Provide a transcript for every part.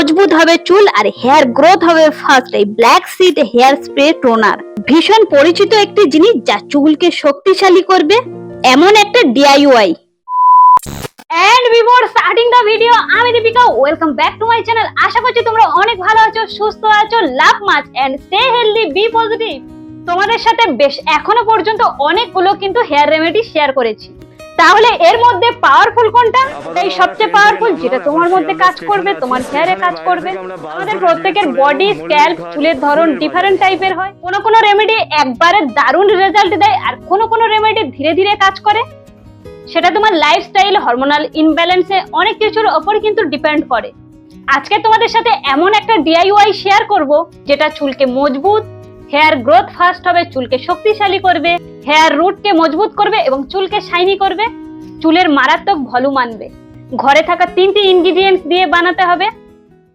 মজবুত হবে চুল আর হেয়ার গ্রোথ হবে ফার্স্ট এই black seed hair spray toner ভীষণ পরিচিত একটি জিনিস যা চুলকে শক্তিশালী করবে। এমন একটা DIY and before starting the video আমি Dipika welcome back to my channel আশা করছি তোমরা অনেক ভালো আছো, সুস্থ আছো, love much and stay healthy be positive তোমাদের সাথে বেশ এখনও পর্যন্ত অনেকগুলো কিন্তু হেয়ার রেমেডি শেয়ার করেছি। তাহলে এর মধ্যে পাওয়ারফুল কোনটা? এই সবচেয়ে পাওয়ারফুল যেটা তোমার মধ্যে কাজ করবে তোমার হেয়ারে কাজ করবে। আমাদের প্রত্যেকের বডি স্ক্যাল্প চুলের ধরন ডিফারেন্ট টাইপের হয়। কোনো কোনো রেমেডি একবারে দারুণ রেজাল্ট দেয় আর কোনো কোনো রেমেডি ধীরে ধীরে কাজ করে। সেটা তোমার লাইফস্টাইল হরমোনাল ইনব্যালেন্সে অনেক কিছুর ওপর কিন্তু ডিপেন্ড করে। আজকে তোমাদের সাথে এমন একটা ডিআইওয়াই শেয়ার করব যেটা চুলকে মজবুত হেয়ার গ্রোথ ফাস্ট হবে চুলকে শক্তিশালী করবে হেয়ার রুটকে মজবুত করবে এবং চুলকে শাইনি করবে। চুলের মারাত্মক ভলুম আনবে। ঘরে থাকা তিনটি ইনগ্রিডিয়েন্টস দিয়ে বানাতে হবে।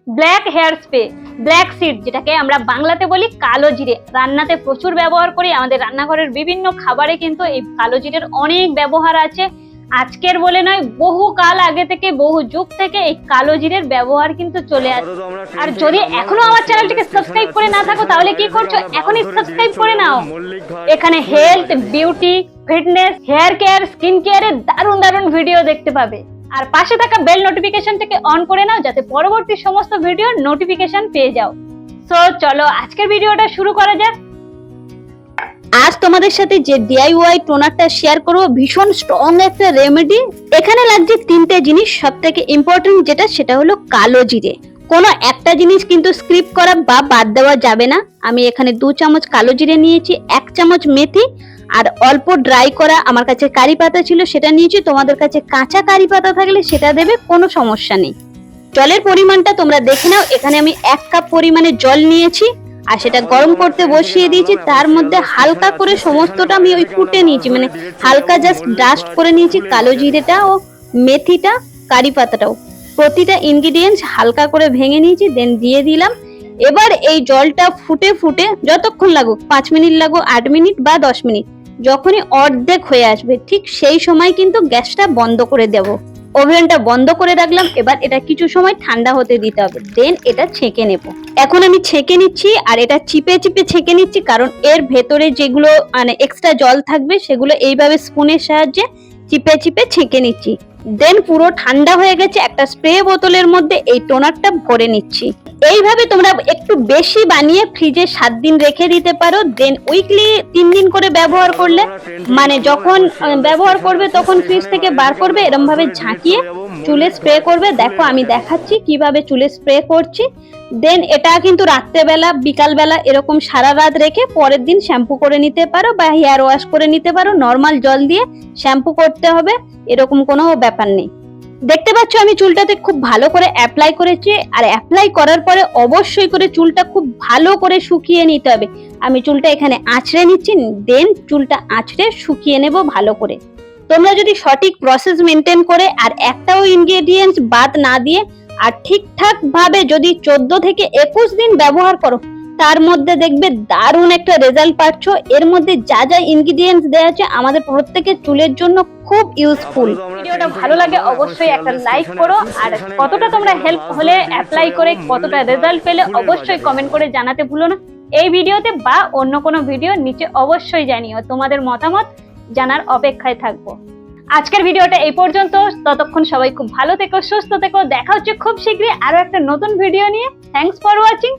Black hair spray, black seed, যেটাকে আমরা বাংলাতে বলি কালো জিরে। রান্নাতে প্রচুর ব্যবহার করি। আমাদের রান্নাঘরের বিভিন্ন খাবারে কিন্তু এই কালো জিরের অনেক ব্যবহার আছে। আজকের বলে নয় বহু কাল আগে থেকে বহু যুগ থেকে এই কালো জিরের ব্যবহার কিন্তু চলে আসছে আর যদি এখনও আমার চ্যানেলটিকে সাবস্ক্রাইব করে না থাকো তাহলে কি করছ? এখনই সাবস্ক্রাইব করে নাও। এখানে health beauty fitness hair care skin কেয়ারের দারুণ দারুণ ভিডিও দেখতে পাবে। আর পাশে থাকা বেল নোটিফিকেশন থেকে অন করে নাও যাতে পরবর্তী সমস্ত ভিডিওর নোটিফিকেশন পেয়ে যাও। সো চলো আজকের ভিডিওটা শুরু করা যাক। আজ তোমাদের সাথে যে ডিআইওয়াই টোনারটা শেয়ার করব, ভীষণ স্ট্রং একটা রেমেডি এখানে লাগছে তিনটে জিনিস সব থেকে ইম্পর্টেন্ট যেটা, সেটা হলো কালো জিরে। কোনো একটা জিনিস কিন্তু স্ক্রিপ করা বা বাদ দেওয়া যাবে না। আমি এখানে দু চামচ কালো জিরে নিয়েছি, এক চামচ মেথি, আর অল্প ড্রাই করা আমার কাছে কারি পাতা ছিল, সেটা নিয়েছি। তোমাদের কাছে কাঁচা কারি পাতা থাকলে সেটা দেবে, কোনো সমস্যা নেই। জলের পরিমাণটা তোমরা দেখে নাও। এখানে আমি এক কাপ পরিমাণে জল নিয়েছি। আর সেটা গরম করতে বসিয়ে দিয়েছি, তার মধ্যে হালকা করে সমস্তটা আমি ওই ফুটে নিয়েছি মানে হালকা জাস্ট ডাস্ট করে নিয়েছি, কালো জিরেটা ও মেথিটা, কারি পাতাটাও। প্রতিটা ইনগ্রিডিয়েন্টস হালকা করে ভেঙে নিয়েছি দেন দিয়ে দিলাম। এবার এই জলটা ফুটে ফুটে যতক্ষণ লাগুক, পাঁচ মিনিট লাগুক, আট মিনিট বা দশ মিনিট, যখনই অর্ধেক হয়ে আসবে, ঠিক সেই সময় কিন্তু গ্যাসটা বন্ধ করে দেব। ওভেনটা বন্ধ করে রাখলাম, এবার এটা কিছু সময় ঠান্ডা হতে দিতে হবে দেন এটা ছেঁকে নেব। এখন আমি ছেঁকে নিচ্ছি, আর এটা চিপে চিপে ছেঁকে নিচ্ছি, কারণ এর ভেতরে যেগুলো মানে এক্সট্রা জল থাকবে, সেগুলো এইভাবে স্পুনের সাহায্যে চিপে চিপে ছেঁকে নিচ্ছি। দেন পুরো ঠান্ডা হয়ে গেছে, একটা স্প্রে বোতলের মধ্যে এই টোনারটা ভরে নিচ্ছি। এইভাবে তোমরা একটু বেশি বানিয়ে ফ্রিজে সাত দিন রেখে দিতে পারো দেন উইকলি তিন দিন করে ব্যবহার করলে মানে যখন ব্যবহার করবে তখন ফ্রিজ থেকে বার করবে এরম ভাবে ঝাঁকিয়ে চুলে স্প্রে করবে। দেখো আমি দেখাচ্ছি কীভাবে চুলে স্প্রে করছি। দেন এটা কিন্তু রাত্রেবেলা, বিকালবেলা এরকম সারা রাত রেখে পরের দিন শ্যাম্পু করে নিতে পারো বা হেয়ার ওয়াশ করে নিতে পারো। নর্মাল জল দিয়ে শ্যাম্পু করতে হবে, এরকম কোনো ব্যাপার নেই। দেখতে পাচ্ছ আমি চুলটাতে খুব ভালো করে অ্যাপ্লাই করেছি, আর অ্যাপ্লাই করার পরে অবশ্যই করে চুলটা খুব ভালো করে শুকিয়ে নিতে হবে। আমি চুলটা এখানে আঁচড়ে নিচ্ছি দেন চুলটা আঁচড়ে শুকিয়ে নেব ভালো করে। তোমরা যদি সঠিক প্রসেস মেনটেন করে, আর একটাও ইনগ্রেডিয়েন্টস বাদ না দিয়ে, আর ঠিকঠাক ভাবে যদি চোদ্দ থেকে একুশ দিন ব্যবহার করো তার মধ্যে দেখবে দারুণ একটা রেজাল্ট পাচ্ছ। এর মধ্যে যা যা ইনগ্রিডিয়েন্টস দেওয়া আছে আমাদের প্রত্যেকের চুলের জন্য খুব ইউজফুল ভিডিওটা ভালো লাগে অবশ্যই একটা লাইক করো। আর কতটা তোমরা হেল্প হলে অ্যাপ্লাই করে কতটা রেজাল্ট পেলে অবশ্যই কমেন্ট করে জানাতে ভুলো না। এই ভিডিওতে বা অন্য কোনো ভিডিও নিচে অবশ্যই জানিও। তোমাদের মতামত জানার অপেক্ষায় থাকব। আজকের ভিডিওটা এই পর্যন্ত। ততক্ষণ সবাই খুব ভালো থেকো সুস্থ থেকো। দেখা হচ্ছে খুব শীঘ্রই আরও একটা নতুন ভিডিও নিয়ে। Thanks for watching